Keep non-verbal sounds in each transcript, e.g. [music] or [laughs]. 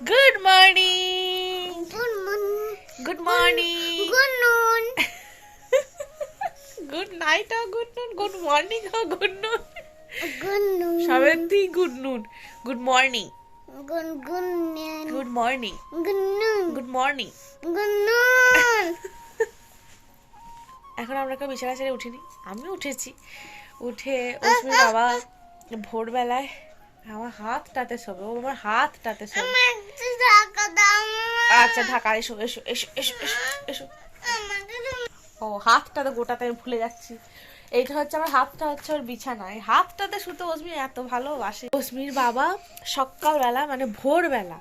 Good morning. Good morning Good noon. Good night ও good noon good morning ও good noon Good noon. সবেন্দি good noon good morning Good good noon. Good morning Good noon. Good morning Good noon. [laughs] এখন আমরা কেউ বিছানা ছেড়ে উঠিনি আমি উঠেছি উঠে অশ্মির বাবা ভোরবেলায় আমার হাতটাতে শোবে ও আমার হাতটাতে শোবে দাও আচ্ছা ঢাকা এসো এসো এসো এসো এসো এসো। ও হাতটা তো গোটাতে আমি ভুলে যাচ্ছি। এইটা হচ্ছে আমার হাতটা হচ্ছে ওর বিছানা। এই হাতটাতে শুতে অসমি এত ভালোবাসে। অসমির বাবা সকালবেলা মানে ভোরবেলা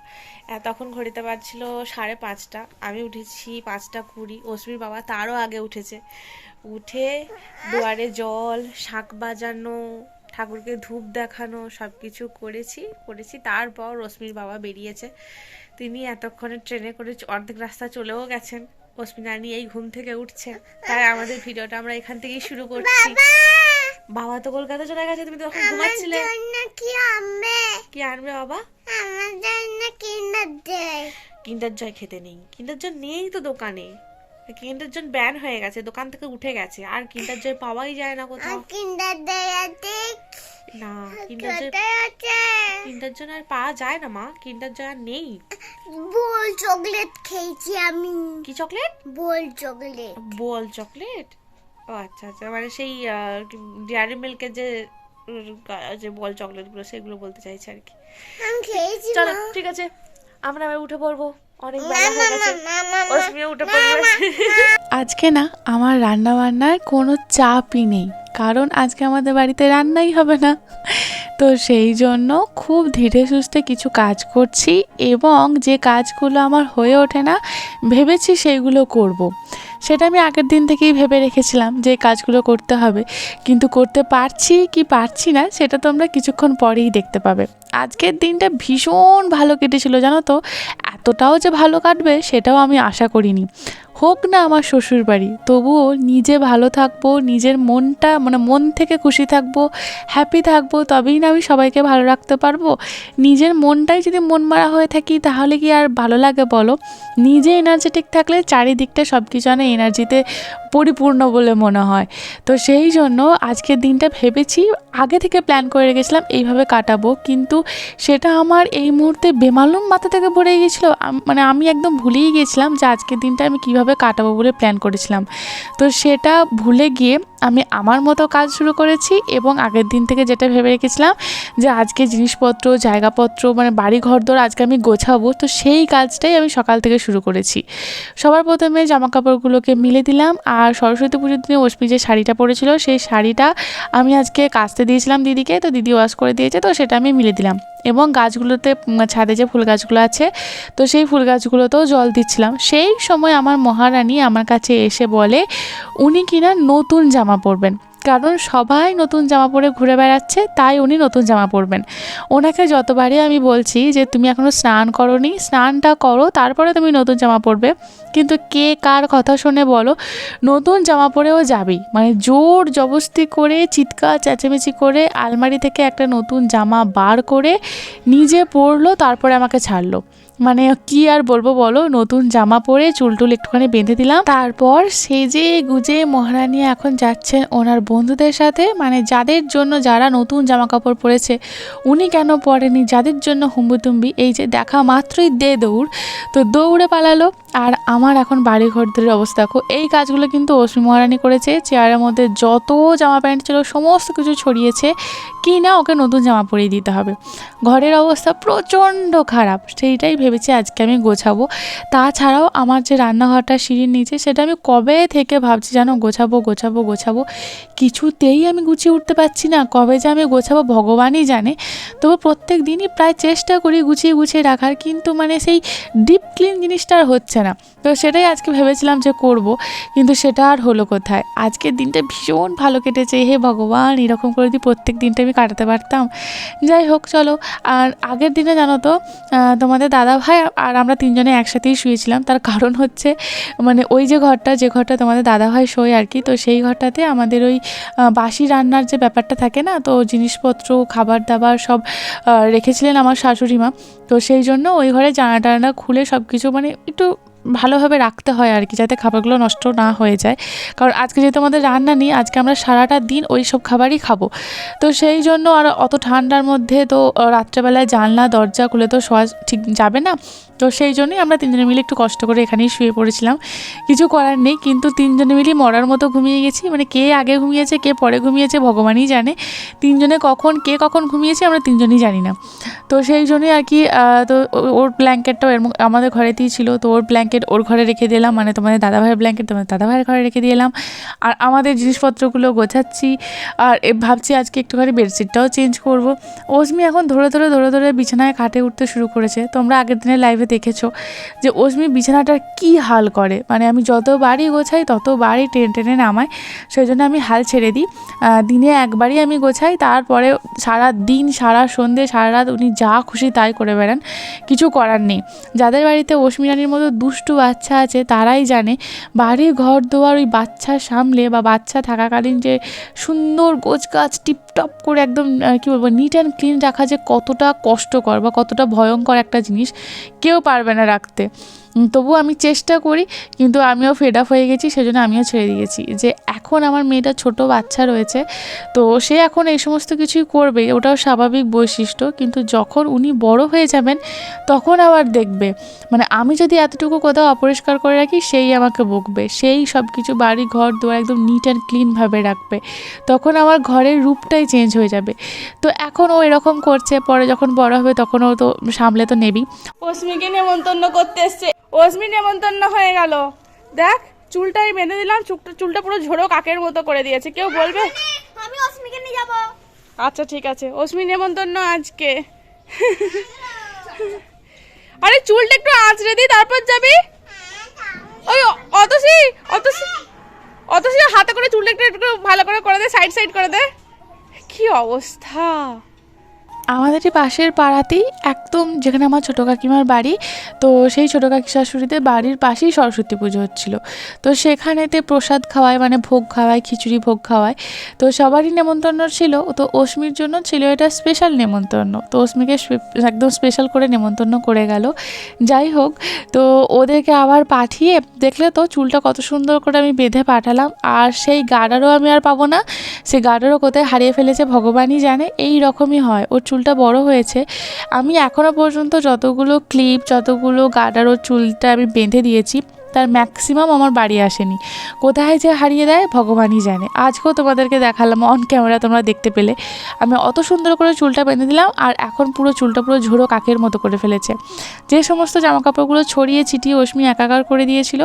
তখন ঘড়িতে পারছিল সাড়ে পাঁচটা। আমি উঠেছি পাঁচটা কুড়ি। অসমির বাবা তারও আগে উঠেছে। উঠে দুয়ারে জল শাক বাজানো ঠাকুরকে ধূপ দেখানো সব কিছু করেছি করেছি। তারপর রশ্মির বাবা বেরিয়েছে। তিনি এতক্ষণে ট্রেনে করে অর্ধেক রাস্তা চলেও গেছেন। অস্মিনানি এই ঘুম থেকে উঠছে। তাই আমাদের ভিডিওটা আমরা এখান থেকেই শুরু করছি। বাবা! তো কলকাতা চলে গেছে তুমি তখন ঘুমাচ্ছিলে। কি আনবে? কি আনবে বাবা? আমার জন্য কিনে দেয় কিন্ডার জয় খেতে নেই। কিন্ডার জয় নেই তো দোকানে। কিন্ডার জয় ব্যান হয়ে গেছে দোকান থেকে উঠে গেছে। আর কিন্ডার জয় পাওয়াই যায় না কোথাও। কিনে দেয় আছে না কিন্ডার কিন্ডার জয় আর পাওয়া যায় না মা কিন্ডার জয় আর নেই। বল চকলেট খেয়েছি আমি। কি চকলেট? বল চকলেট। বল চকলেট? ও আচ্ছা আচ্ছা মানে সেই ডেয়ারি মিল্কের যে যে বল চকলেটগুলো সেগুলো বলতে চাইছি আর কি। আমি খেয়েছি চলো ঠিক আছে আমরা এবার উঠে পড়ব। অনেক হয়ে উঠে পড়বে আজকে না আমার রান্না বান্নার কোনো চাপই নেই। কারণ আজকে আমাদের বাড়িতে রান্নাই হবে না তো সেই জন্য খুব ধীরে সুস্থে কিছু কাজ করছি এবং যে কাজগুলো আমার হয়ে ওঠে না, ভেবেছি সেইগুলো করব। সেটা আমি আগের দিন থেকেই ভেবে রেখেছিলাম যে কাজগুলো করতে হবে। কিন্তু করতে পারছি কি পারছি না, সেটা তোমরা কিছুক্ষণ পরেই দেখতে পাবে। আজকের দিনটা ভীষণ ভালো কেটেছিল, জানো তো? এতটাও যে ভালো কাটবে, সেটাও আমি আশা করিনি। হোক না আমার শ্বশুর বাড়ি তবুও নিজে ভালো থাকব, নিজের মনটা মানে মন থেকে খুশি থাকব হ্যাপি থাকব, তবেই না আমি সবাইকে ভালো রাখতে পারব। নিজের মনটাই যদি মন মারা হয়ে থাকি, তাহলে কি আর ভালো লাগে বলো? নিজে এনার্জেটিক থাকলে চারিদিকটা সব কিছু এনার্জিতে পরিপূর্ণ বলে মনে হয়। তো সেই জন্য আজকের দিনটা ভেবেছি, আগে থেকে প্ল্যান করে রেখেছিলাম এইভাবে কাটাবো। কিন্তু সেটা আমার এই মুহূর্তে বেমালুম মাথা থেকে পড়ে গিয়েছিল। মানে আমি একদম ভুলেই গিয়েছিলাম যে আজকের দিনটা আমি কীভাবে কাটাবো বলে প্ল্যান করেছিলাম। তো সেটা ভুলে গিয়ে আমি আমার মতো কাজ শুরু করেছি এবং আগের দিন থেকে যেটা ভেবে রেখেছিলাম যে আজকে জিনিসপত্র, জায়গাপত্র মানে বাড়ি ঘরদোর আজকে আমি গোছাবো। তো সেই কাজটাই আমি সকাল থেকে শুরু করেছি। সবার প্রথমে জামা কাপড়গুলোকে মিলে দিলাম আর সরস্বতী পুজোর দিনে অশ্মি যে শাড়িটা পরেছিল, সেই শাড়িটা আমি আজকে কাচতে দিয়েছিলাম দিদিকে, তো দিদি ওয়াশ করে দিয়েছে, তো সেটা আমি মিলে দিলাম। এবং গাছগুলোতে ছাদে যে ফুল গাছগুলো আছে, তো সেই ফুল গাছগুলোতেও জল দিচ্ছিলাম। সেই সময় আমার মহারানী আমার কাছে এসে বলে, উনি কিনা নতুন জামা পরবেন। কারণ সবাই নতুন জামা পরে ঘুরে বেড়াচ্ছে, তাই উনি নতুন জামা পরবেন। ওনাকে যতবারই আমি বলছি যে, তুমি এখনও স্নান করনি, স্নানটা করো, তারপরে তুমি নতুন জামা পরবে। কিন্তু কে কার কথা শুনে বলো, নতুন জামা পরেও যাবেই মানে জোর জবস্তি করে, চিৎকার, চেঁচামেচি করে আলমারি থেকে একটা নতুন জামা বার করে নিজে পরলো, তারপরে আমাকে ছাড়লো। মানে কি আর বলব বলো? নতুন জামা পরে চুলটুল একটুখানি বেঁধে দিলাম। তারপর সেজে গুজে মহারানী এখন যাচ্ছেন ওনার বন্ধুদের সাথে। মানে যাদের জন্য যারা নতুন জামা কাপড় পরেছে, উনি কেন পরেনি যাদের জন্য হুম্বুতুম্বি এই যে দেখা মাত্রই দে দৌড়। তো দৌড়ে পালালো। আর আমার এখন বাড়ি ঘরদের অবস্থা। দেখো, এই কাজগুলো কিন্তু অশ্মি মহারানী করেছে। চেয়ারের মধ্যে যত জামা প্যান্ট ছিল, সমস্ত কিছু ছড়িয়েছে। কি না ওকে নতুন জামা পরিয়ে দিতে হবে। ঘরের অবস্থা প্রচণ্ড খারাপ, সেইটাই ভেবেছি আজকে আমি গোছাবো। তাছাড়াও আমার যে রান্নাঘরটা সিঁড়ির নিচে, সেটা আমি কবে থেকে ভাবছি যেন গোছাবো গোছাবো গোছাবো। কিছুতেই আমি গুছিয়ে উঠতে পারছি না। কবে যে আমি গোছাবো ভগবানই জানে। তবু প্রত্যেক দিনই প্রায় চেষ্টা করি গুছিয়ে গুছিয়ে রাখার। কিন্তু মানে সেই ডিপ ক্লিন জিনিসটা আর হচ্ছে না। না। তো সেটাই আজকে ভেবেছিলাম যে করব, কিন্তু সেটা আর হলো কোথায়? আজকের দিনটা ভীষণ ভালো কেটেছে। হে ভগবান, এরকম করে যদি প্রত্যেক দিনটা আমি কাটাতে পারতাম। যাই হোক, চলো। আর আগের দিনে জানো তো তোমাদের দাদা ভাই আর আমরা তিনজনে একসাথেই শুয়েছিলাম। তার কারণ হচ্ছে মানে ওই যে ঘরটা যে ঘরটা তোমাদের দাদা ভাই শোয় আর কি, তো সেই ঘরটাতে আমাদের ওই বাসি রান্নার যে ব্যাপারটা থাকে না, তো জিনিসপত্র, খাবার দাবার সব রেখেছিলেন আমার শাশুড়ি মা। তো সেই জন্য ওই ঘরে জানা টানা খুলে সব কিছু মানে একটু ভালোভাবে রাখতে হয় আর কি, যাতে খাবারগুলো নষ্ট না হয়ে যায়। কারণ আজকে যেহেতু আমাদের রান্না নেই, আজকে আমরা সারাটা দিন ওই সব খাবারই খাব। তো সেই জন্য আর অত ঠান্ডার মধ্যে তো রাত্রেবেলায় জানলা, দরজা খুলে তো শোয়া ঠিক যাবে না। তো সেই জন্যই আমরা তিনজনে মিলে একটু কষ্ট করে এখানেই শুয়ে পড়েছিলাম। কিছু করার নেই, কিন্তু তিনজনে মিলে মরার মতো ঘুমিয়ে গেছি। মানে কে আগে ঘুমিয়েছে, কে পরে ঘুমিয়েছে ভগবানই জানে। তিনজনে কখন, কে কখন ঘুমিয়েছে আমরা তিনজনই জানি না। তো সেই জন্যই আর কি তো ওর ব্ল্যাঙ্কেটটাও এর আমাদের ঘরেতেই ছিল। তো ওর ব্ল্যাঙ্কেট ওর ঘরে রেখে দিলাম মানে তোমাদের দাদাভাইয়ের ব্ল্যাঙ্কেট তোমাদের দাদাভাইয়ের ঘরে রেখে দিলাম আর আমাদের জিনিসপত্রগুলো গোছাচ্ছি, আর ভাবছি আজকে একটুখানি বেডশিটটাও চেঞ্জ করব। ওসমি এখন ধরে ধরে ধরে ধরে বিছানায় খাটে উঠতে শুরু করেছে। তোমরা আগের দিনের লাইভে দেখেছ যে ওসমি বিছানাটার কি হাল করে। মানে আমি যতবারই গোছাই ততবারই টেনে টেনে নামাই সেই জন্য আমি হাল ছেড়ে দিই। দিনে একবারই আমি গোছাই, তারপরে সারা দিন, সারা সন্ধে, সারা রাত উনি যা খুশি তাই করে বেড়ান। কিছু করার নেই। যাদের বাড়িতে অশ্মি রানীর মতো দুষ্টু বাচ্চা আছে, তারাই জানে। বাড়ির ঘর দোয়ার ওই বাচ্চা সামলে বা বাচ্চা থাকাকালীন যে সুন্দর গোছ গাছ টিপটপ করে একদম কী বলব নিট অ্যান্ড ক্লিন রাখা যে কতটা কষ্টকর বা কতটা ভয়ঙ্কর একটা জিনিস, কেউ পারবে না রাখতে। তবুও আমি চেষ্টা করি, কিন্তু আমিও ফেড আপ হয়ে গেছি, সেজন্য আমিও ছেড়ে দিয়েছি যে এখন আমার মেয়েটা ছোট বাচ্চা রয়েছে, তো সে এখন এই সমস্ত কিছুই করবে, ওটাও স্বাভাবিক বৈশিষ্ট্য, কিন্তু যখন উনি বড় হয়ে যাবেন, তখন আবার দেখবে। মানে আমি যদি এতটুকু কোথাও অপরিষ্কার করে রাখি, সেই আমাকে বকবে। সেই সব কিছু বাড়ি, ঘর, দুয়ার একদম নিট অ্যান্ড ক্লিনভাবে রাখবে। তখন আমার ঘরের রূপটাই চেঞ্জ হয়ে যাবে। তো এখন ও এরকম করছে, পরে যখন বড় হবে, তখন ও তো সামলে তো নেবেই। অস্মিকে নেমন্তন্ন করতে এসছে। অস্মি নেমন্তন্ন হয়ে গেল। দেখ চুলটাই বেঁধে দিলাম চুলটা চুলটা পুরো ঝোড়ো কাকের মতো করে দিয়েছে। কেউ বলবে? আমি অস্মিকে নিয়ে যাব। আচ্ছা ঠিক আছে। অস্মি নেমন্তন্ন আজকে। আরে চুলটা একটু আঁচড়ে দি তারপর যাবি? ওই অতসি অতসি অতসি হাতে করে চুলটা একটু একটু ভালো করে করে দে সাইড সাইড করে দে। কি অবস্থা? আমাদের এই পাশের পাড়াতেই একদম যেখানে আমার ছোটো কাকিমার বাড়ি, তো সেই ছোটো কাকি শাশুড়িদের বাড়ির পাশেই সরস্বতী পুজো হচ্ছিল। তো সেখানেতে প্রসাদ খাওয়ায় মানে ভোগ খাওয়ায়, খিচুড়ি ভোগ খাওয়ায়। তো সবারই নেমন্তন্ন ছিল, তো অশ্মির জন্য ছিল এটা স্পেশাল নেমন্তন্ন। তো অশ্মিকে স্পে- একদম স্পেশাল করে নেমন্তন্ন করে গেল। যাই হোক, তো ওদেরকে আবার পাঠিয়ে দেখলে তো চুলটা কত সুন্দর করে আমি বেঁধে পাঠালাম, আর সেই গার্ডারও আমি আর পাবো না। সে গার্ডারও কোথায় হারিয়ে ফেলেছে ভগবানই জানে, এই রকমই হয়। ওর চুলটা বড় হয়েছে, আমি এখনও পর্যন্ত যতগুলো ক্লিপ যতগুলো গাডার ওর চুলটা আমি বেঁধে দিয়েছি, তার ম্যাক্সিমাম আমার বাড়ি আসেনি। কোথায় যে হারিয়ে দেয় ভগবানই জানে। আজকেও তোমাদেরকে দেখালাম অন ক্যামেরা তোমরা দেখতে পেলে। আমি অত সুন্দর করে চুলটা বেঁধে দিলাম, আর এখন পুরো চুলটা পুরো ঝোড়ো কাকের মতো করে ফেলেছে। যে সমস্ত জামাকাপড়গুলো ছড়িয়ে ছিটিয়ে অশ্মি একাকার করে দিয়েছিল,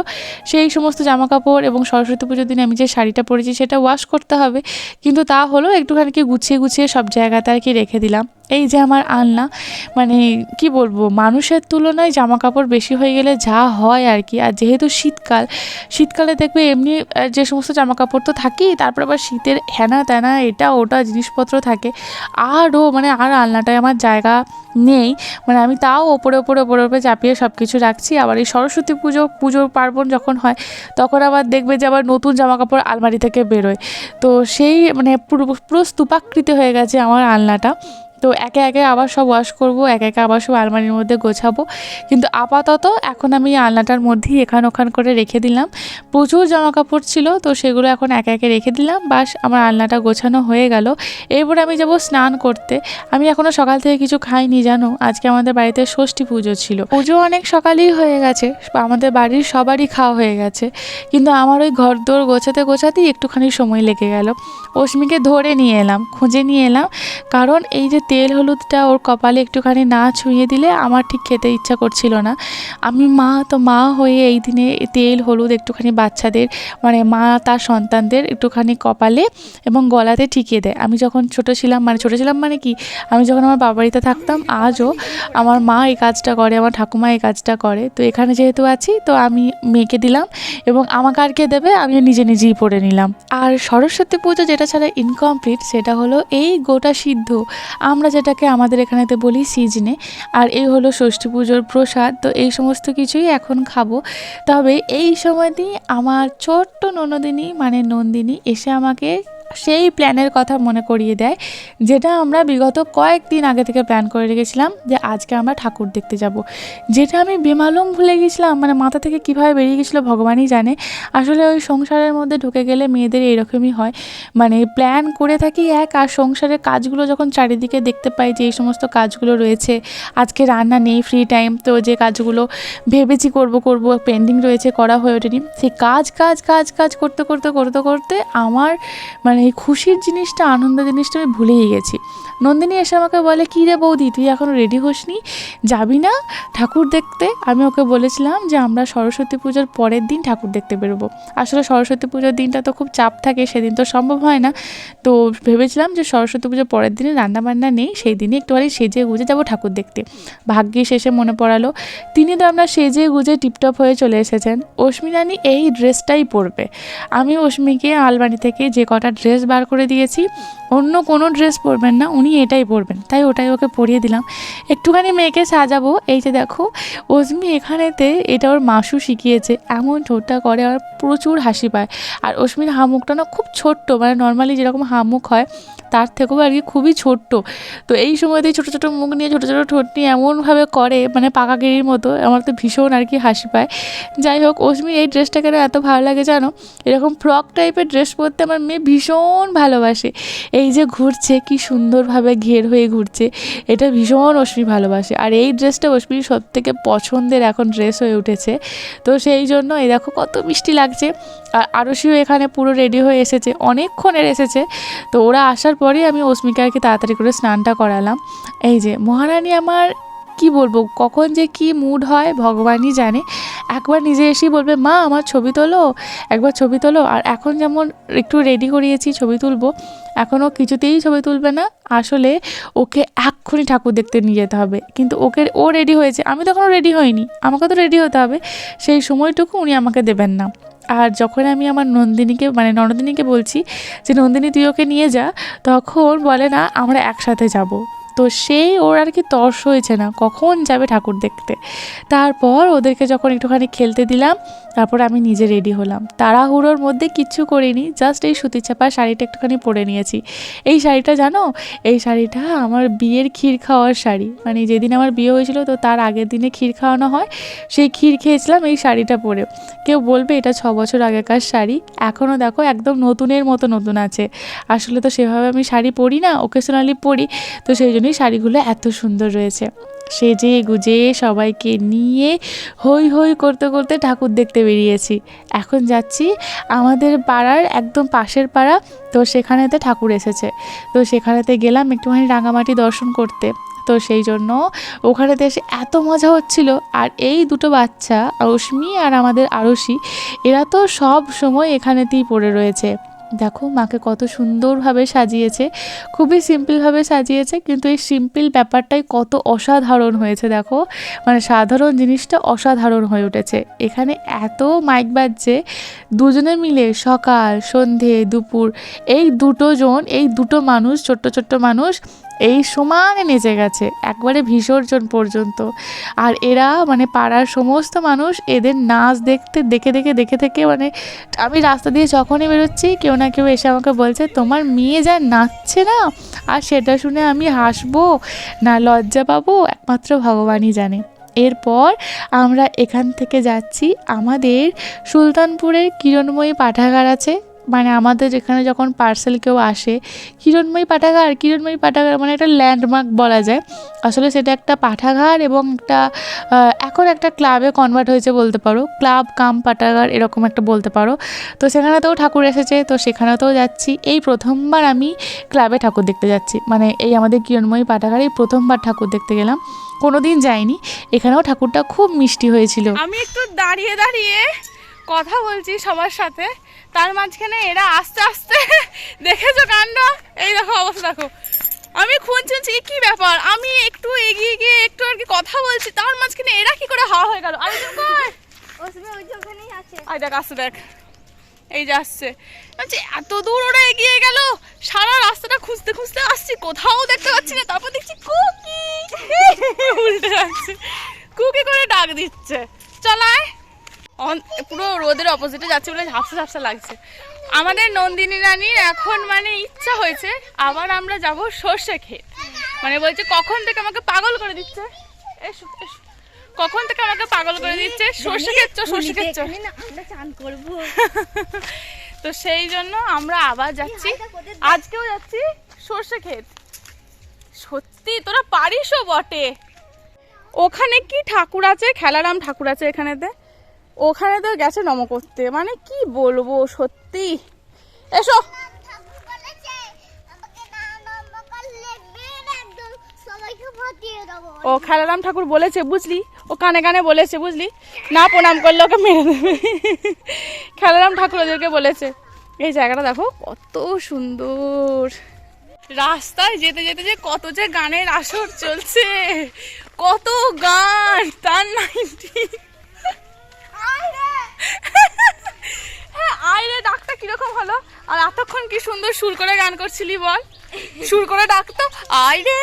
সেই সমস্ত জামাকাপড় এবং সরস্বতী পুজোর দিনে আমি যে শাড়িটা পরেছি, সেটা ওয়াশ করতে হবে। কিন্তু তা হলো একটুখানি গুছিয়ে গুছিয়ে সব জায়গাতে আর কি রেখে দিলাম। এই যে আমার আলনা মানে কি বলব, মানুষের তুলনায় জামা কাপড় বেশি হয়ে গেলে যা হয় আর কি। আর যেহেতু শীতকাল, শীতকালে দেখবে এমনি যে সমস্ত জামা কাপড় তো থাকেই, তারপর আবার শীতের হেনা তেনা, এটা ওটা জিনিসপত্র থাকে। আরও মানে আর আলনাটায় আমার জায়গা নেই মানে আমি তাও ওপরে ওপরে ওপরে ওপরে চাপিয়ে সব কিছু রাখছি। আবার এই সরস্বতী পুজো, পুজোর পার্বণ যখন হয়, তখন আবার দেখবে যে আবার নতুন জামা কাপড় আলমারি থেকে বেরোয়। তো সেই মানে পুরো পুরো স্তূপাকৃতি হয়ে গেছে আমার আলনাটা। তো একে একে আবার সব ওয়াশ করব, একে একে আবার সব আলমারির মধ্যে গোছাবো। কিন্তু আপাতত এখন আমি আলনাটার মধ্যেই এখান ওখান করে রেখে দিলাম। প্রচুর জামা কাপড় ছিল, তো সেগুলো এখন একে একে রেখে দিলাম। বাস আমার আলনাটা গোছানো হয়ে গেল। এরপর আমি যাব স্নান করতে। আমি এখনও সকাল থেকে কিছু খাইনি, জানো? আজকে আমাদের বাড়িতে ষষ্ঠী পুজো ছিল। পুজো অনেক সকালেই হয়ে গেছে। আমাদের বাড়ির সবারই খাওয়া হয়ে গেছে। কিন্তু আমার ওই ঘর দোর গোছাতে গোছাতেই একটুখানি সময় লেগে গেল। অশ্মিকে ধরে নিয়ে এলাম, খুঁজে নিয়ে এলাম। কারণ এই যে তেল হলুদটা ওর কপালে একটুখানি না ছুঁয়ে দিলে আমার ঠিক খেতে ইচ্ছা করছিল না। আমি মা, তো মা হয়ে এই দিনে তেল, হলুদ একটুখানি বাচ্চাদের মানে মা তার সন্তানদের একটুখানি কপালে এবং গলাতে ঠিকিয়ে দেয়। আমি যখন ছোট ছিলাম মানে ছোট ছিলাম মানে কি? আমি যখন আমার বাবা বাড়িতে থাকতাম, আজও আমার মা এই কাজটা করে, আমার ঠাকুমা এই কাজটা করে। তো এখানে যেহেতু আছি, তো আমি মেয়েকে দিলাম এবং আমাকে আর কে দেবে? আমি নিজে নিজেই পড়ে নিলাম। আর সরস্বতী পুজো যেটা ছাড়া ইনকমপ্লিট সেটা হলো এই গোটা সিদ্ধ। আমরা যেটাকে আমাদের এখানেতে বলি সিজনে, আর এই হলো ষষ্ঠী পুজোর প্রসাদ, তো এই সমস্ত কিছুই এখন খাব। তবে এই সময়তেই আমার ছোট্ট ননদিনী মানে নন্দিনী, এসে আমাকে সেই প্ল্যানের কথা মনে করিয়ে দেয়, যেটা আমরা বিগত কয়েকদিন আগে থেকে প্ল্যান করে রেখেছিলাম যে আজকে আমরা ঠাকুর দেখতে যাব। যেটা আমি বেমালুম ভুলে গেছিলাম মানে মাথা থেকে কীভাবে বেরিয়ে গেছিল ভগবানই জানে। আসলে ওই সংসারের মধ্যে ঢুকে গেলে মেয়েদের এরকমই হয়। মানে প্ল্যান করে থাকি এক, আর সংসারের কাজগুলো যখন চারিদিকে দেখতে পাই যে এই সমস্ত কাজগুলো রয়েছে, আজকে রান্না নেই ফ্রি টাইম তো যে কাজগুলো ভেবেছি করব করব পেন্ডিং রয়েছে, করা হয়ে ওঠেনি। সেই কাজ কাজ কাজ কাজ করতে করতে করতে করতে আমার মানে এই খুশির জিনিসটা আনন্দ জিনিসটা আমি ভুলেই গেছি। নন্দিনী এসে আমাকে বলে, কী রে বৌদি, তুই এখনও রেডি হসনি? যাবি না? ঠাকুর দেখতে? আমি ওকে বলেছিলাম যে, আমরা সরস্বতী পুজোর পরের দিন ঠাকুর দেখতে বেরোবো। আসলে সরস্বতী পুজোর দিনটা তো খুব চাপ থাকে, সেদিন তো সম্ভব হয় না। তো ভেবেছিলাম যে, সরস্বতী পুজোর পরের দিনে রান্না বান্না নেই, সেই দিনই একটুখানি সেজে গুজে যাব ঠাকুর দেখতে। ভাগ্যে শেষে মনে পড়ালো, তিনি তো আমরা সেজে গুজে টিপটপ হয়ে চলে এসেছেন। অশ্মি রানী এই ড্রেসটাই পরবে। আমি অশ্মিকে আলমারি থেকে যে কটা ড্রেস বার করে দিয়েছি, অন্য কোনো ড্রেস পরবেন না, উনি এটাই পরবেন। তাই ওটাই ওকে পরিয়ে দিলাম। একটুখানি মেয়েকে সাজাবো। এই যে দেখো, অজমি এখানেতে এটা ওর মাসু শিখিয়েছে। এমন ঠোঁটটা করে আর প্রচুর হাসি পায়। আর অশ্মির হামুকটা না খুব ছোট্ট মানে নর্মালি যেরকম হামুক হয় তার থেকেও আর কি খুবই ছোট্ট। তো এই সময়তেই ছোটো ছোটো মুখ নিয়ে, ছোটো ছোটো ঠোঁট নিয়ে এমনভাবে করে মানে পাকাগিরির মতো, আমার তো ভীষণ আর কি হাসি পায়। যাই হোক অশ্মির এই ড্রেসটা কেন এত ভালো লাগে জানো? এরকম ফ্রক টাইপের ড্রেস পরতে আমার মেয়ে ভীষণ ভালোবাসে। এই যে ঘুরছে, কি সুন্দরভাবে ঘের হয়ে ঘুরছে, এটা ভীষণ অশ্মি ভালোবাসে। আর এই ড্রেসটা অশ্মির সব থেকে পছন্দের এখন ড্রেস হয়ে উঠেছে। তো সেই জন্য এই দেখো কত মিষ্টি লাগছে। আর আরশিও এখানে পুরো রেডি হয়ে এসেছে, অনেকক্ষণের এসেছে। তো ওরা আসার পরেই আমি অস্মিকে আর কি তাড়াতাড়ি করে স্নানটা করালাম। এই যে, মহারানী আমার কি বলব, কখন যে কি মুড হয় ভগবানই জানে। একবার নিজে এসেই বলবে, মা, আমার ছবি তোলো। একবার ছবি তোলো। আর এখন যেমন একটু রেডি করিয়েছি ছবি তুলবো এখনও কিছুতেই ছবি তুলবে না। আসলে ওকে এক্ষুনি ঠাকুর দেখতে নিয়ে যেতে হবে। কিন্তু ওকে, ও রেডি হয়েছে। আমি তো এখনও রেডি হইনি। আমাকে তো রেডি হতে হবে। সেই সময়টুকু উনি আমাকে দেবেন না। আর যখন আমি আমার নন্দিনীকে মানে ননদিনীকে বলছি যে, নন্দিনী তুই ওকে নিয়ে যা। তখন বলে, না, আমরা একসাথে যাব। তো সেই ওর আর কি তর্স হয়েছে না, কখন যাবে ঠাকুর দেখতে। তারপর ওদেরকে যখন একটুখানি খেলতে দিলাম, তারপর আমি নিজে রেডি হলাম। তাড়াহুড়োর মধ্যে কিচ্ছু করিনি জাস্ট এই সুতির চাপা শাড়িটা একটুখানি পরে নিয়েছি। এই শাড়িটা জানো? এই শাড়িটা আমার বিয়ের ক্ষীর খাওয়ার শাড়ি। মানে যেদিন আমার বিয়ে হয়েছিল তো তার আগের দিনে ক্ষীর খাওয়ানো হয়, সেই ক্ষীর খেয়েছিলাম এই শাড়িটা পরে। কেউ বলবে এটা ছ বছর আগেকার শাড়ি। এখনও দেখো একদম নতুনের মতো নতুন আছে। আসলে তো সেভাবে আমি শাড়ি পরি না ওকেশনালি পরি। তো সেই জন্যই শাড়িগুলো এত সুন্দর রয়েছে। সেজে গুজে সবাইকে নিয়ে হই হই করতে করতে ঠাকুর দেখতে বেরিয়েছি। এখন যাচ্ছি আমাদের পাড়ার একদম পাশের পাড়া, তো সেখানেতে ঠাকুর এসেছে। তো সেখানেতে গেলাম একটুখানি রাঙামাটি দর্শন করতে। তো সেই জন্য ওখানেতে এসে এত মজা হচ্ছিল। আর এই দুটো বাচ্চা, রশ্মি আর আমাদের আরশি এরা তো সব সময় এখানেতেই পড়ে রয়েছে। দেখো, মাকে কত সুন্দরভাবে সাজিয়েছে। খুবই সিম্পলভাবে সাজিয়েছে, কিন্তু এই সিম্পল ব্যাপারটাই কত অসাধারণ হয়েছে, দেখো। মানে সাধারণ জিনিসটা অসাধারণ হয়ে উঠেছে। এখানে এত মাইক বাজছে, দুজনে মিলে সকাল, সন্ধে, দুপুর, এই দুটো জন, এই দুটো মানুষ, ছোট্ট ছোট্ট মানুষ এই সমানে নেচে গেছে, একবারে বিসর্জন পর্যন্ত। আর এরা মানে পাড়ার সমস্ত মানুষ এদের নাচ দেখতে, দেখে দেখে দেখে থেকে মানে আমি রাস্তা দিয়ে যখনই বেরোচ্ছি, কেউ না কেউ এসে আমাকে বলছে, তোমার মেয়ে যা নাচছে না? আর সেটা শুনে আমি হাসবো, না লজ্জা পাবো, একমাত্র ভগবানই জানে। এরপর আমরা এখান থেকে যাচ্ছি। আমাদের সুলতানপুরের কিরণময়ী পাঠাগার আছে। মানে আমাদের এখানে যখন পার্সেল কেউ আসে, কিরণময়ী পাঠাগার কিরণময়ী পাঠাগার মানে একটা ল্যান্ডমার্ক বলা যায়। আসলে সেটা একটা পাঠাগার এবং একটা এখন একটা ক্লাবে কনভার্ট হয়েছে বলতে পারো। ক্লাব কাম, পাঠাগার এরকম একটা বলতে পারো। তো সেখানেতেও ঠাকুর এসেছে, তো সেখানেতেও যাচ্ছি। এই প্রথমবার আমি ক্লাবে ঠাকুর দেখতে যাচ্ছি। মানে এই আমাদের কিরণময়ী পাঠাগারে এই প্রথমবার ঠাকুর দেখতে গেলাম। কোনো দিন যাইনি। এখানেও ঠাকুরটা খুব মিষ্টি হয়েছিল। আমি একটু দাঁড়িয়ে দাঁড়িয়ে কথা বলছি সবার সাথে। তার মাঝখানে এরা আস্তে আস্তে [laughs] দেখেছ কাণ্ড? এই দেখো অবস্থা দেখো। আমি খুঁজছি কি ব্যাপার? আমি একটু এগিয়ে গিয়ে একটু আর কি কথা বলছি তার মাঝখানে এরা কি করে হাওয়া হয়ে গেল? আছে। আই দেখ আসছে দেখ। এই যে আসছে। বলছি এত দূর ওরা এগিয়ে গেল? সারা রাস্তাটা খুঁজতে খুঁজতে আসছি কোথাও দেখতে পাচ্ছি না। তারপর দেখছি কুকি। [laughs] উল্টে যাচ্ছে। কুকি করে ডাক দিচ্ছে। চলায় পুরো রোদের অপোজিটে যাচ্ছে বলে ঝাপসা ঝাপসা লাগছে। আমাদের নন্দিনী রানীর এখন মানে ইচ্ছা হয়েছে আবার আমরা যাব সর্ষে খেত। মানে বলছে কখন থেকে আমাকে পাগল করে দিচ্ছে? এসো এসো। কখন থেকে আমাকে পাগল করে দিচ্ছে? সর্ষে খেচ্ছ সর্ষে খেচ্ছ। আমরা চান করব। [laughs] তো সেই জন্য আমরা আবার যাচ্ছি। আজকেও যাচ্ছি সর্ষে ক্ষেত সত্যি তোরা পারিসও বটে। ওখানে কি ঠাকুর আছে? খেলারাম ঠাকুর আছে এখানেতে? ওখানে তো গেছে নম করতে। মানে কি বলব সত্যি? এসো। ও খেলারাম ঠাকুর বলেছে, বুঝলি? ও কানে কানে বলেছে, বুঝলি? না প্রণাম করলে ওকে মেরে দেবে। খেলারাম ঠাকুর ওদেরকে বলেছে। এই জায়গাটা দেখো, কত সুন্দর। রাস্তায় যেতে যেতে যে কত যে গানের আসর চলছে। কত গান, তার নাইনটি। হ্যাঁ আইরে ডাকটা কীরকম হলো? আর এতক্ষণ কি সুন্দর সুর করে গান করছিলি বল? সুর করে ডাকতো আইরে।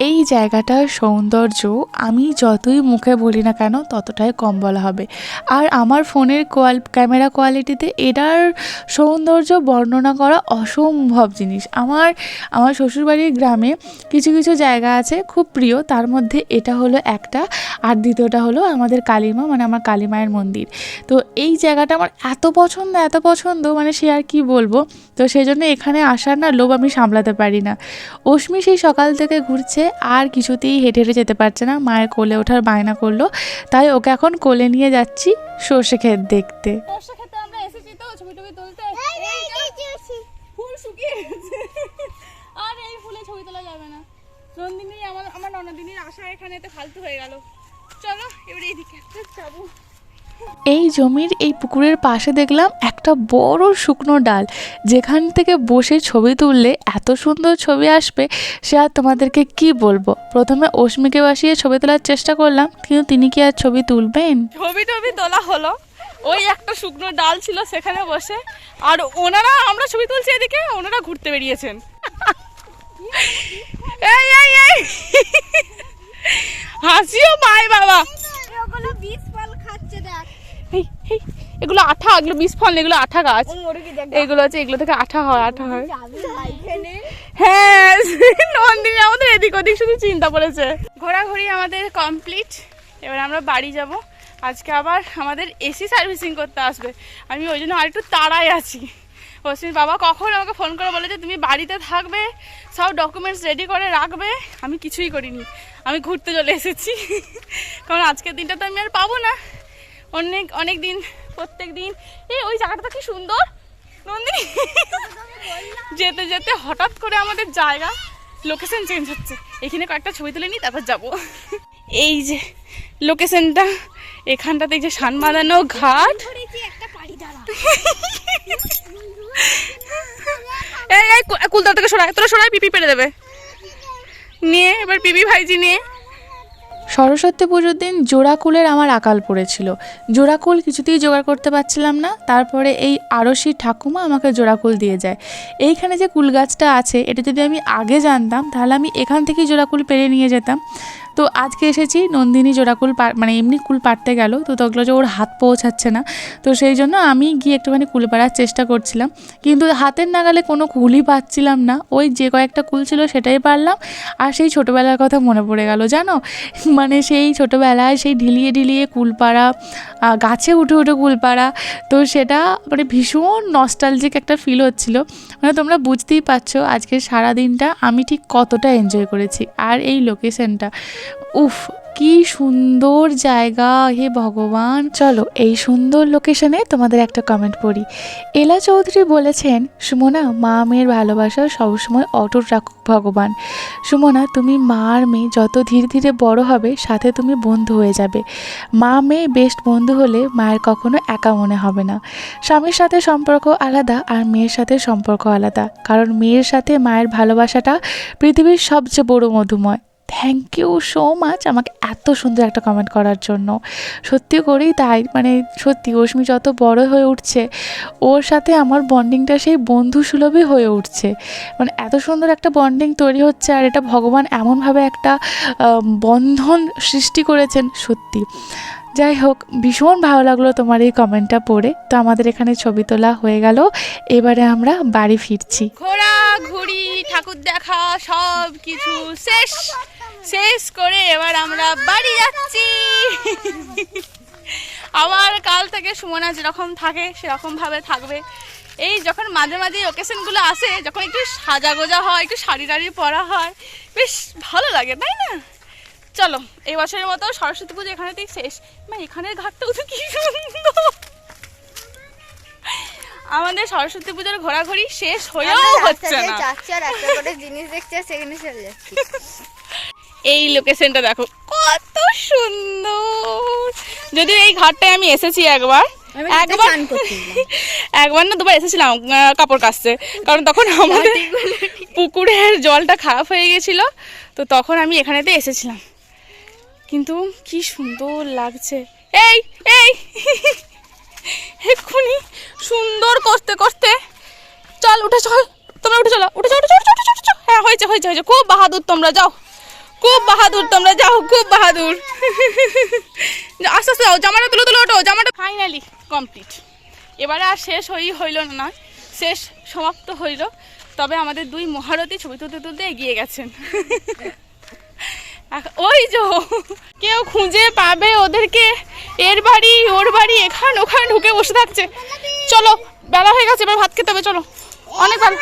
এই জায়গাটার সৌন্দর্য আমি যতই মুখে বলি না কেন, ততটাই কম বলা হবে। আর আমার ফোনের কোয়াল, ক্যামেরা কোয়ালিটিতে এটার সৌন্দর্য বর্ণনা করা অসম্ভব জিনিস। আমার আমার শ্বশুরবাড়ির গ্রামে কিছু কিছু জায়গা আছে খুব প্রিয়, তার মধ্যে এটা হলো একটা। আর দ্বিতীয়টা হলো আমাদের কালীমা মানে আমার কালীমায়ের মন্দির। তো এই জায়গাটা আমার এত পছন্দ এত পছন্দ মানে সে আর কি বলব? তো সেই জন্য এখানে আসার না লোভ আমি সামলাতে পারি না। অশ্মি সেই সকাল থেকে ঘুরছে আর কিছুতেই হেঁটে হেঁটে যেতে পারছে না। মায়ের কোলে ওঠার বায়না করল। তাই ওকে এখন কোলে নিয়ে যাচ্ছি সর্ষে ক্ষেত দেখতে। সর্ষে আমরা এসেছি তো ছবি টবি তুলতে ফুল শুকিয়ে গেছে। আর এই ফুলে ছবি তোলা যাবে না। নন্দিনী আমার আমার ননদিনীর আশা এখানেতে ফালতু হয়ে গেল। চলো এবার এইদিকে একটা যাব। এই জমির এই পুকুরের পাশে দেখলাম একটা বড় শুকনো ডাল। যেখান থেকে বসে ছবি তুললে এত সুন্দর ছবি আসবে সে আর তোমাদেরকে কি বলব? প্রথমে অশ্মিকে বসিয়ে ছবি তোলার চেষ্টা করলাম কিন্তু তিনি কি আর ছবি তুলবেন? ছবি টবি তোলা হলো। ওই একটা শুকনো ডাল ছিল সেখানে বসে। আর ওনারা আমরা ছবি তুলছি এদিকে ওনারা ঘুরতে বেরিয়েছেন। এই এই এই! হাসিও পায় বাবা। ওগুলো বিষ ফল খাচ্ছে দেখ এই এই এগুলো আঠা এগুলো বিষ ফল না, এগুলো আঠা গাছ। এগুলো আছে এগুলো থেকে আঠা হয় আঠা হয়। হ্যাঁ [laughs] নন্দিনী আমাদের এদিক ওদিক শুধু চিন্তা পড়েছে। ঘোরাঘুরি আমাদের কমপ্লিট এবার আমরা বাড়ি যাব। আজকে আবার আমাদের এসি সার্ভিসিং করতে আসবে। আমি ওই জন্য আরেকটু তাড়াই আছি। অশ্বিন বাবা কখন আমাকে ফোন করে বলে যে তুমি বাড়িতে থাকবে সব ডকুমেন্টস রেডি করে রাখবে। আমি কিছুই করিনি। আমি ঘুরতে চলে এসেছি। [laughs] কারণ আজকের দিনটা তো আমি আর পাবো না। অনেক অনেক দিন প্রত্যেক দিন এই, ওই জায়গাটা কি সুন্দর? নন্দিনী। যেতে যেতে হঠাৎ করে আমাদের জায়গা লোকেশন চেঞ্জ হচ্ছে। এখানে কয়েকটা ছবি তুলে নিই, তারপর যাব। এই যে লোকেশনটা এখানটাতে যে সান বাঁধানো ঘাট। এই এই থেকে সরাই তোরা সরাই পিপি পেরে দেবে। নিয়ে, এবার পিপি ভাইজি নিয়ে। সরস্বতী পুজোর দিন জোড়াকুলের আমার আকাল পড়েছিল। জোড়াকুল কিছুতেই জোগাড় করতে পারছিলাম না, তারপরে এই আরশি ঠাকুমা আমাকে জোড়াকুল দিয়ে যায়। এইখানে যে কুল গাছটা আছে, এটা যদি আমি আগে জানতাম, তাহলে আমি এখান থেকেই জোড়াকুল পেরে নিয়ে যেতাম। তো আজকে এসেছি, নন্দিনী জোড়াকুল পা- মানে এমনি কুল পাড়তে গেল, তো দেখল যে ওর হাত পৌঁছাচ্ছে না। তো সেই জন্য আমি গিয়ে একটুখানি কুল পাড়ার চেষ্টা করছিলাম। কিন্তু হাতের নাগালে কোনো কুলই পাচ্ছিলাম না। ওই যে কয়েকটা কুল ছিল সেটাই পারলাম। আর সেই ছোটোবেলার কথা মনে পড়ে গেল, জানো? মানে [laughs] মানে সেই ছোটোবেলায় সেই ঢিলিয়ে ঢিলিয়ে কুল পাড়া গাছে উঠে উঠে কুল পাড়া, তো সেটা মানে ভীষণ নস্টালজিক একটা ফিল হচ্ছিল। মানে তোমরা বুঝতেই পারছ আজকে সারা দিনটা আমি ঠিক কতটা এনজয় করেছি। আর এই লোকেশনটা উফ, কি সুন্দর জায়গা, হে ভগবান। চলো, এই সুন্দর লোকেশনে তোমাদের একটা কমেন্ট পড়ি। এলা চৌধুরী বলেছেন, সুমনা, মা মেয়ের ভালোবাসা সবসময় অটুট রাখুক ভগবান। সুমনা, তুমি মা আর মেয়ে, যত ধীরে ধীরে বড় হবে, সাথে তুমি বন্ধু হয়ে যাবে। মা মেয়ে বেস্ট বন্ধু হলে মায়ের কখনো একা মনে হবে না। স্বামীর সাথে সম্পর্ক আলাদা, আর মেয়ের সাথে সম্পর্ক আলাদা। কারণ মেয়ের সাথে মায়ের ভালোবাসাটা পৃথিবীর সবচেয়ে বড় মধুময়। থ্যাংক ইউ সো মাচ আমাকে এত সুন্দর একটা কমেন্ট করার জন্য। সত্যি করেই তাই মানে সত্যি অশ্মি যত বড় হয়ে উঠছে, ওর সাথে আমার বন্ডিংটা সেই বন্ধু সুলভই হয়ে উঠছে। মানে এত সুন্দর একটা বন্ডিং তৈরি হচ্ছে আর এটা ভগবান এমনভাবে একটা বন্ধন সৃষ্টি করেছেন সত্যি। যাই হোক, ভীষণ ভালো লাগল তোমার এই কমেন্টটা পড়ে। তো আমাদের এখানে ছবি তোলা হয়ে গেল। এবারে আমরা বাড়ি ফিরছি। ঘোরা ঘুরি ঠাকুর দেখা সব কিছু শেষ। শেষ করে এবার আমরা বাড়ি যাচ্ছি। আবার কাল থেকে সুমনা যেরকম থাকে সেরকম ভাবে থাকবে। এই যখন মাঝে মাঝে ওকেশনগুলো আসে যখন একটু সাজা গোজা হয় একটু শাড়ি টাড়ি পরা হয় বেশ ভালো লাগে তাই না? চলো এই বছরের মতো সরস্বতী পুজো এখানেতেই শেষ। মা এখানের ঘাটটাও তো কি সুন্দর। আমাদের সরস্বতী পুজোর ঘোরাঘুরি শেষ হয়েও হচ্ছে না। একটা করে জিনিস দেখছে সেখানে চলে যাচ্ছে। এই লোকেশনটা দেখো কত সুন্দর। যদি এই ঘাটটায় আমি এসেছি একবার একবার [laughs] একবার না দুবার এসেছিলাম কাপড় কাচতে। কারণ তখন আমাদের পুকুরের জলটা খারাপ হয়ে গেছিল তো তখন আমি এখানেতে এসেছিলাম। কিন্তু কি সুন্দর লাগছে। এই এই [laughs] এক্ষুনি সুন্দর করতে করতে। চল উঠে চল তোমরা উঠে চলো, উঠে চলো। হ্যাঁ হয়েছে হয়েছে হয়েছে। খুব বাহাদুর তোমরা যাও। খুব বাহাদুর তোমরা, যাও, খুব বাহাদুর। আস্তে আস্তে যাও, জামাটা তুলো তুলো, ওঠো, জামাটা ফাইনালি কমপ্লিট এবারে আর শেষ হই হইল না শেষ সমাপ্ত হইল। তবে আমাদের দুই মহারথী ছবি তুলতে তুলতে এগিয়ে গেছেন। ওই যে কেউ খুঁজে পাবে ওদেরকে, এর বাড়ি, ওর বাড়ি, এখান, ওখানে ঢুকে বসে থাকছে। চলো, বেলা হয়ে গেছে, এবার ভাত খেতে হবে, চলো। অনেক ভালো